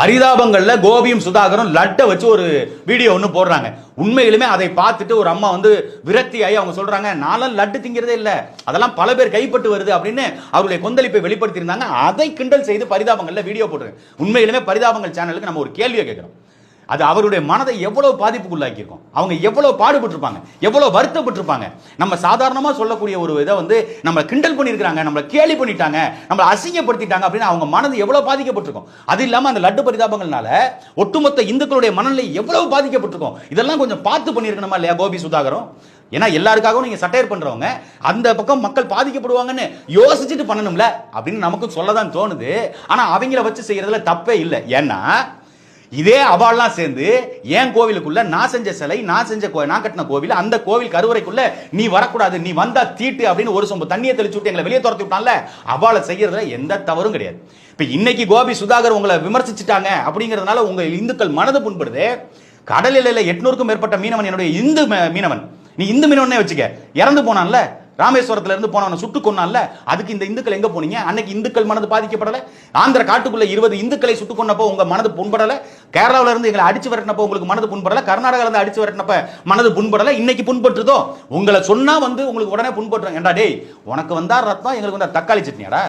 பரிதாபங்கள்ல கோபியும் சுதாகரும் லட்டை வச்சு ஒரு வீடியோ ஒன்று போடுறாங்க. உண்மையிலுமே அதை பார்த்துட்டு ஒரு அம்மா வந்து விரக்தி ஆகி அவங்க சொல்றாங்க நானும் லட்டு திங்கிறதே இல்லை. அதெல்லாம் பல பேர் கைப்பட்டு வருது அப்படின்னு அவருடைய கொந்தளிப்பை வெளிப்படுத்தியிருந்தாங்க. அதை கிண்டல் செய்து பரிதாபங்கள்ல வீடியோ போடுறேன் உண்மையிலுமே பரிதாபங்கள் சேனலுக்கு நம்ம ஒரு கேள்வியை கேட்கிறோம். அது அவருடைய மனதை எவ்வளவு பாதிப்புக்குள்ளாக்கியிருக்கும். அவங்க எவ்வளவு பாடுபட்டிருப்பாங்க எவ்வளவு வருத்தப்பட்டிருப்பாங்க. நம்ம சாதாரணமாக சொல்லக்கூடிய ஒரு இதை வந்து நம்ம கிண்டல் பண்ணியிருக்கிறாங்க நம்மளை கேலி பண்ணிட்டாங்க நம்மளை அசிங்கப்படுத்திட்டாங்க அப்படின்னு அவங்க மனது எவ்வளவு பாதிக்கப்பட்டிருக்கும். அது இல்லாமல் அந்த லட்டு பரிதாபங்கள்னால ஒட்டுமொத்த இந்துக்களுடைய மனநிலை எவ்வளவு பாதிக்கப்பட்டிருக்கும். இதெல்லாம் கொஞ்சம் பார்த்து பண்ணியிருக்கணுமா இல்லையா கோபி சுதாகரும்? ஏன்னா எல்லாருக்காகவும் நீங்க சட்டையர் பண்றவங்க அந்த பக்கம் மக்கள் பாதிக்கப்படுவாங்கன்னு யோசிச்சுட்டு பண்ணணும்ல அப்படின்னு நமக்கு சொல்லதான் தோணுது. ஆனா அவங்கள வச்சு செய்யறதுல தப்பே இல்லை. ஏன்னா இதே அவாள்லாம் சேர்ந்து என் கோவிலுக்குள்ள நான் செஞ்ச சிலை நான் செஞ்ச கோ- நான் கட்டின கோவில் அந்த கோவில் கருவறைக்குள்ள நீ வரக்கூடாது நீ வந்தா தீட்டு அப்படின்னு ஒரு சொம்பு தண்ணியை தெளிச்சு விட்டு எங்களை வெளியே துரத்தி விட்டான்ல அவளை செய்யறதுல எந்த தவறும் கிடையாது. இப்ப இன்னைக்கு கோபி சுதாகர் உங்களை விமர்சிச்சுட்டாங்க அப்படிங்கிறதுனால உங்க இந்துக்கள் மனது புண்படுது. கடலில் எட்நூறுக்கும் மேற்பட்ட மீனவன் என்னுடைய இந்து மீனவன். நீ இந்து மீனவனே வச்சுக்க. இறந்து போனான்ல ராமேஸ்வரத்துல இருந்து போனவனை சுட்டு கொன்னான்ல அதுக்கு இந்த இந்துக்கள் எங்க போனீங்க? அன்னைக்கு இந்துக்கள் மனது பாதிக்கப்படல. ஆந்திர காட்டுக்குள்ள இருபது இந்துக்களை சுட்டு கொன்னப்போ உங்க மனது புண்படல. கேரளாவில இருந்து எங்களை அடிச்சு விரட்டினப்போ உங்களுக்கு மனது புண்படல. கர்நாடகால இருந்து அடிச்சு விரட்டினப்ப மனது புண்படல. இன்னைக்கு புண்பட்டுதோ உங்களை சொன்னா வந்து உங்களுக்கு உடனே புண்பட்டுறோம் ஏண்டா டேய் உனக்கு வந்தா ரத்தம் எங்களுக்கு வந்தா தக்காளி சட்னியாடா?